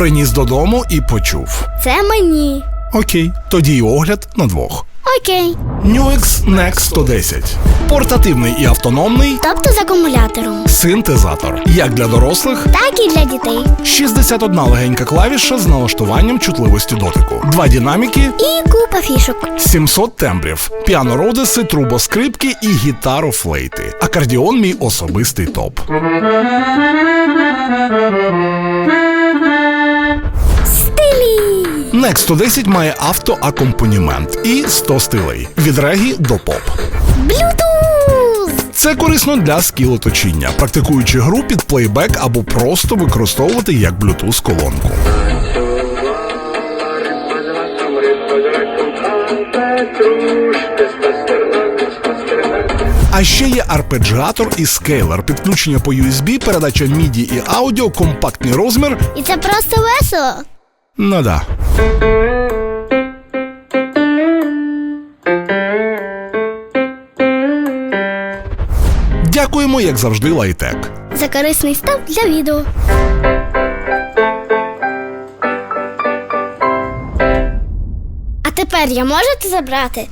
Приніс додому і почув. Це мені. Окей, тоді й огляд на двох. Окей. Nuix Next 110. Портативний і автономний Тобто з акумулятором. синтезатор. Як для дорослих, Так і для дітей. 61 легенька клавіша з налаштуванням чутливості дотику. Два динаміки, І купа фішок. 700 тембрів, піано-родиси, трубоскрипки і гітаро-флейти. Акордіон мій особистий топ. Next 110 має автоакомпанімент і 100 стилей від регі до поп. Блютуз. Це корисно для скілоточіння, практикуючи гру під плейбек або просто використовувати як Bluetooth колонку. А ще є арпеджіатор і скейлер, підключення по USB, передача MIDI і аудіо, компактний розмір. І це просто весело. Ну да. Дякуємо, як завжди, лайтек. За корисний став для відео. А тепер я можете забрати?